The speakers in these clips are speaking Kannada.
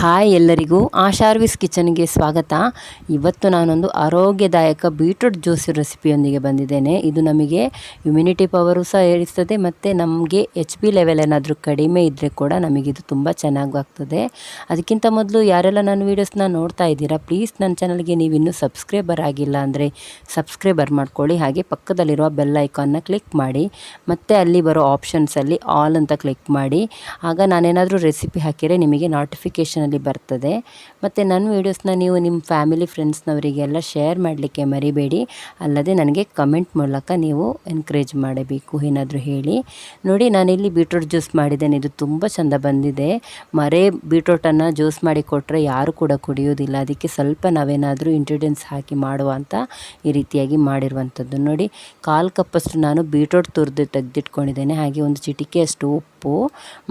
ಹಾಯ್ ಎಲ್ಲರಿಗೂ. ಆಶಾರ್ವಿಸ್ ಕಿಚನ್ಗೆ ಸ್ವಾಗತ. ಇವತ್ತು ನಾನೊಂದು ಆರೋಗ್ಯದಾಯಕ ಬೀಟ್ರೂಟ್ ಜ್ಯೂಸ್ ರೆಸಿಪಿಯೊಂದಿಗೆ ಬಂದಿದ್ದೇನೆ. ಇದು ನಮಗೆ ಇಮ್ಯುನಿಟಿ ಪವರು ಸಹ ಏರಿಸ್ತದೆ, ಮತ್ತು ನಮಗೆ ಎಚ್ ಬಿ ಲೆವೆಲ್ ಏನಾದರೂ ಕಡಿಮೆ ಇದ್ದರೆ ಕೂಡ ನಮಗಿದು ತುಂಬ ಚೆನ್ನಾಗಿ ಆಗ್ತದೆ ಅದಕ್ಕಿಂತ ಮೊದಲು ಯಾರೆಲ್ಲ ನನ್ನ ವೀಡಿಯೋಸ್ನ ನೋಡ್ತಾ ಇದ್ದೀರಾ, ಪ್ಲೀಸ್ ನನ್ನ ಚಾನಲ್ಗೆ ನೀವು ಇನ್ನೂ ಸಬ್ಸ್ಕ್ರೈಬರ್ ಆಗಿಲ್ಲ ಅಂದರೆ ಸಬ್ಸ್ಕ್ರೈಬರ್ ಮಾಡ್ಕೊಳ್ಳಿ. ಹಾಗೆ ಪಕ್ಕದಲ್ಲಿರುವ ಬೆಲ್ ಐಕಾನ್ನ ಕ್ಲಿಕ್ ಮಾಡಿ, ಮತ್ತು ಅಲ್ಲಿ ಬರೋ ಆಪ್ಷನ್ಸಲ್ಲಿ ಆಲ್ ಅಂತ ಕ್ಲಿಕ್ ಮಾಡಿ. ಆಗ ನಾನೇನಾದರೂ ರೆಸಿಪಿ ಹಾಕಿದರೆ ನಿಮಗೆ ನೋಟಿಫಿಕೇಷನ್ ಅಲ್ಲಿ ಬರ್ತದೆ. ಮತ್ತು ನನ್ನ ವೀಡಿಯೋಸ್ನ ನೀವು ನಿಮ್ಮ ಫ್ಯಾಮಿಲಿ ಫ್ರೆಂಡ್ಸ್ನವರಿಗೆಲ್ಲ ಶೇರ್ ಮಾಡಲಿಕ್ಕೆ ಮರಿಬೇಡಿ. ಅಲ್ಲದೆ ನನಗೆ ಕಮೆಂಟ್ ಮೂಲಕ ನೀವು ಎನ್ಕರೇಜ್ ಮಾಡಬೇಕು, ಏನಾದರೂ ಹೇಳಿ. ನೋಡಿ, ನಾನಿಲ್ಲಿ ಬೀಟ್ರೋಟ್ ಜ್ಯೂಸ್ ಮಾಡಿದ್ದೇನೆ. ಇದು ತುಂಬ ಚೆಂದ ಬಂದಿದೆ. ಮರೇ ಬೀಟ್ರೋಟನ್ನು ಜ್ಯೂಸ್ ಮಾಡಿ ಕೊಟ್ಟರೆ ಯಾರು ಕೂಡ ಕುಡಿಯೋದಿಲ್ಲ. ಅದಕ್ಕೆ ಸ್ವಲ್ಪ ನಾವೇನಾದರೂ ಇಂಗ್ರೀಡಿಯೆಂಟ್ಸ್ ಹಾಕಿ ಮಾಡುವ ಅಂತ ಈ ರೀತಿಯಾಗಿ ಮಾಡಿರುವಂಥದ್ದು. ನೋಡಿ, ಕಾಲು ಕಪ್ಪಷ್ಟು ನಾನು ಬೀಟ್ರೋಟ್ ತುರಿದು ತೆಗೆದಿಟ್ಕೊಂಡಿದ್ದೇನೆ. ಹಾಗೆ ಒಂದು ಚಿಟಿಕೆಯಷ್ಟು ಉಪ್ಪು,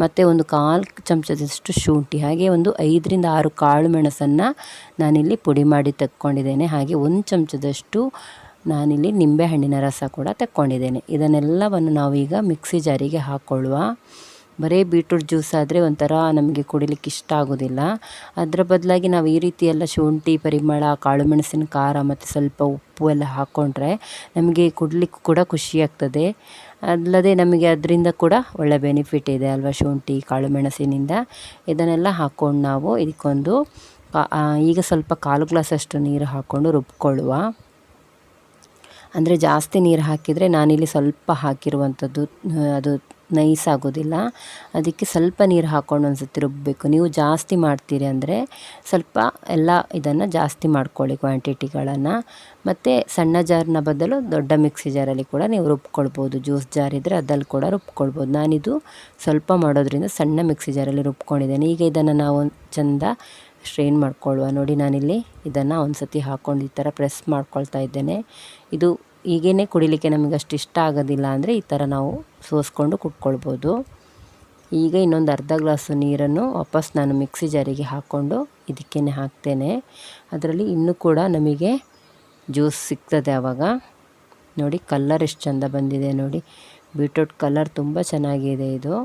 ಮತ್ತು ಒಂದು ಕಾಲು ಚಮಚದಷ್ಟು ಶುಂಠಿ, ಹಾಗೆ ಒಂದು ಐದರಿಂದ ಆರು ಕಾಳು ಮೆಣಸನ್ನು ನಾನಿಲ್ಲಿ ಪುಡಿ ಮಾಡಿ ತಕ್ಕೊಂಡಿದ್ದೇನೆ. ಹಾಗೆ ಒಂದು ಚಮಚದಷ್ಟು ನಾನಿಲ್ಲಿ ನಿಂಬೆಹಣ್ಣಿನ ರಸ ಕೂಡ ತಕ್ಕೊಂಡಿದ್ದೇನೆ. ಇದನ್ನೆಲ್ಲವನ್ನು ನಾವೀಗ ಮಿಕ್ಸಿ ಜಾರಿಗೆ ಹಾಕ್ಕೊಳ್ಳುವ ಬರೀ ಬೀಟ್ರೂಟ್ ಜ್ಯೂಸ್ ಆದರೆ ಒಂಥರ ನಮಗೆ ಕುಡಿಲಿಕ್ಕೆ ಇಷ್ಟ ಆಗೋದಿಲ್ಲ. ಅದರ ಬದಲಾಗಿ ನಾವು ಈ ರೀತಿ ಎಲ್ಲ ಶುಂಠಿ, ಪರಿಮಳ ಕಾಳು ಮೆಣಸಿನ ಖಾರ ಮತ್ತು ಸ್ವಲ್ಪ ಉಪ್ಪು ಎಲ್ಲ ಹಾಕ್ಕೊಂಡ್ರೆ ನಮಗೆ ಕುಡಿಲಿಕ್ಕೆ ಕೂಡ ಖುಷಿಯಾಗ್ತದೆ ಅಲ್ಲದೆ ನಮಗೆ ಅದರಿಂದ ಕೂಡ ಒಳ್ಳೆ ಬೆನಿಫಿಟ್ ಇದೆ ಅಲ್ವಾ ಶುಂಠಿ ಕಾಳು ಮೆಣಸಿನಿಂದ ಇದನ್ನೆಲ್ಲ ಹಾಕ್ಕೊಂಡು ನಾವು ಇದಕ್ಕೊಂದು ಈಗ ಸ್ವಲ್ಪ ಕಾಲು ಗ್ಲಾಸಷ್ಟು ನೀರು ಹಾಕ್ಕೊಂಡು ರುಬ್ಕೊಳ್ಳುವ. ಅಂದರೆ ಜಾಸ್ತಿ ನೀರು ಹಾಕಿದರೆ ನಾನಿಲ್ಲಿ ಸ್ವಲ್ಪ ಹಾಕಿರುವಂಥದ್ದು ಅದು ನೈಸ್ ಆಗೋದಿಲ್ಲ. ಅದಕ್ಕೆ ಸ್ವಲ್ಪ ನೀರು ಹಾಕ್ಕೊಂಡು ಒಂದು ಸತಿ ರುಬ್ಬಬೇಕು ನೀವು ಜಾಸ್ತಿ ಮಾಡ್ತೀರಿ ಅಂದರೆ ಸ್ವಲ್ಪ ಎಲ್ಲ ಇದನ್ನು ಜಾಸ್ತಿ ಮಾಡ್ಕೊಳ್ಳಿ ಕ್ವಾಂಟಿಟಿಗಳನ್ನು. ಮತ್ತು ಸಣ್ಣ ಜಾರ್ನ ಬದಲು ದೊಡ್ಡ ಮಿಕ್ಸಿ ಜಾರಲ್ಲಿ ಕೂಡ ನೀವು ರುಬ್ಕೊಳ್ಬೋದು. ಜ್ಯೂಸ್ ಜಾರ್ ಇದ್ದರೆ ಅದಲ್ಲಿ ಕೂಡ ರುಬ್ಕೊಳ್ಬೋದು. ನಾನಿದು ಸ್ವಲ್ಪ ಮಾಡೋದ್ರಿಂದ ಸಣ್ಣ ಮಿಕ್ಸಿ ಜಾರಲ್ಲಿ ರುಬ್ಕೊಂಡಿದ್ದೇನೆ. ಈಗ ಇದನ್ನು ನಾವು ಚೆಂದ ಸ್ಟ್ರೈನ್ ಮಾಡ್ಕೊಳ್ಳುವ. ನೋಡಿ ನಾನಿಲ್ಲಿ ಇದನ್ನು ಒಂದು ಸತಿ ಹಾಕ್ಕೊಂಡು ಈ ಥರ ಪ್ರೆಸ್ ಮಾಡ್ಕೊಳ್ತಾ ಇದ್ದೇನೆ. ಇದು ಹೀಗೇ ಕುಡಿಲಿಕ್ಕೆ ನಮಗೆ ಅಷ್ಟು ಇಷ್ಟ ಆಗೋದಿಲ್ಲ ಅಂದರೆ ಈ ಥರ ನಾವು ಸೋಸ್ಕೊಂಡು ಕುಟ್ಕೊಳ್ಬೋದು. ಈಗ ಇನ್ನೊಂದು ಅರ್ಧ ಗ್ಲಾಸು ನೀರನ್ನು ವಾಪಸ್ ನಾನು ಮಿಕ್ಸಿ ಜಾರಿಗೆ ಹಾಕ್ಕೊಂಡು ಇದಕ್ಕೇ ಹಾಕ್ತೇನೆ. ಅದರಲ್ಲಿ ಇನ್ನೂ ಕೂಡ ನಮಗೆ ಜ್ಯೂಸ್ ಸಿಗ್ತದೆ ಆವಾಗ. ನೋಡಿ ಕಲ್ಲರ್ ಎಷ್ಟು ಚೆಂದ ಬಂದಿದೆ ನೋಡಿ. ಬೀಟ್ರೂಟ್ ಕಲರ್ ತುಂಬ ಚೆನ್ನಾಗಿದೆ ಇದು.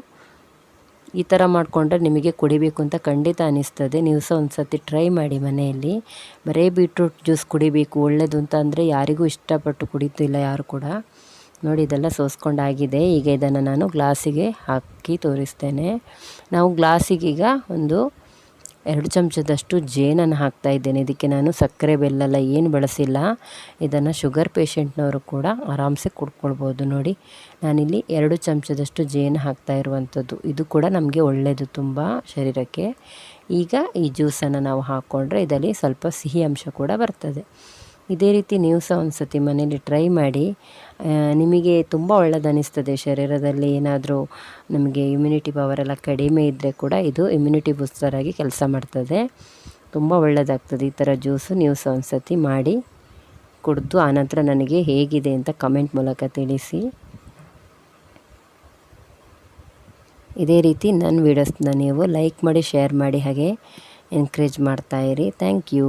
ಈ ಥರ ಮಾಡಿಕೊಂಡ್ರೆ ನಿಮಗೆ ಕುಡಿಬೇಕು ಅಂತ ಖಂಡಿತ ಅನ್ನಿಸ್ತದೆ. ನೀವು ಸಹ ಒಂದು ಸರ್ತಿ ಟ್ರೈ ಮಾಡಿ ಮನೆಯಲ್ಲಿ. ಬರೀ ಬೀಟ್ರೂಟ್ ಜ್ಯೂಸ್ ಕುಡಿಬೇಕು ಒಳ್ಳೆಯದು ಅಂತ ಅಂದರೆ ಯಾರಿಗೂ ಇಷ್ಟಪಟ್ಟು ಕುಡಿತಿಲ್ಲ ಯಾರು ಕೂಡ. ನೋಡಿ, ಇದೆಲ್ಲ ಸೋಸ್ಕೊಂಡಾಗಿದೆ. ಈಗ ಇದನ್ನು ನಾನು ಗ್ಲಾಸಿಗೆ ಹಾಕಿ ತೋರಿಸ್ತೇನೆ. ನಾವು ಗ್ಲಾಸಿಗೀಗ ಒಂದು ಎರಡು ಚಮಚದಷ್ಟು ಜೇನನ್ನು ಹಾಕ್ತಾ ಇದ್ದೇನೆ. ಇದಕ್ಕೆ ನಾನು ಸಕ್ಕರೆ ಬೆಲ್ಲ ಏನು ಬಳಸಿಲ್ಲ. ಇದನ್ನು ಶುಗರ್ ಪೇಷೆಂಟ್ನವರು ಕೂಡ ಆರಾಮ್ಸೆ ಕುಡ್ಕೊಳ್ಬೋದು ನೋಡಿ. ನಾನಿಲ್ಲಿ ಎರಡು ಚಮಚದಷ್ಟು ಜೇನು ಹಾಕ್ತಾ ಇರುವಂಥದ್ದು. ಇದು ಕೂಡ ನಮಗೆ ಒಳ್ಳೆಯದು ತುಂಬ ಶರೀರಕ್ಕೆ. ಈಗ ಈ ಜ್ಯೂಸನ್ನು ನಾವು ಹಾಕ್ಕೊಂಡ್ರೆ ಇದರಲ್ಲಿ ಸ್ವಲ್ಪ ಸಿಹಿ ಅಂಶ ಕೂಡ ಬರ್ತದೆ. ಇದೇ ರೀತಿ ನೀವು ಸಹ ಒಂದು ಸತಿ ಮನೇಲಿ ಟ್ರೈ ಮಾಡಿ. ನಿಮಗೆ ತುಂಬ ಒಳ್ಳೆಯದನಿಸ್ತದೆ ಶರೀರದಲ್ಲಿ ಏನಾದರೂ ನಮಗೆ ಇಮ್ಯುನಿಟಿ ಪವರೆಲ್ಲ ಕಡಿಮೆ ಇದ್ದರೆ ಕೂಡ ಇದು ಇಮ್ಯುನಿಟಿ ಬೂಸ್ಟರಾಗಿ ಕೆಲಸ ಮಾಡ್ತದೆ. ತುಂಬ ಒಳ್ಳೆಯದಾಗ್ತದೆ ಈ ಥರ ಜ್ಯೂಸು ನೀವು ಸಹ ಒಂದು ಸತಿ ಮಾಡಿ ಕುಡಿದು ಆನಂತರ ನನಗೆ ಹೇಗಿದೆ ಅಂತ ಕಮೆಂಟ್ ಮೂಲಕ ತಿಳಿಸಿ. ಇದೇ ರೀತಿ ನನ್ನ ವೀಡಿಯೋಸ್ನ ನೀವು ಲೈಕ್ ಮಾಡಿ ಶೇರ್ ಮಾಡಿ, ಹಾಗೆ ಎನ್ಕರೇಜ್ ಮಾಡ್ತಾಯಿರಿ ಥ್ಯಾಂಕ್ ಯು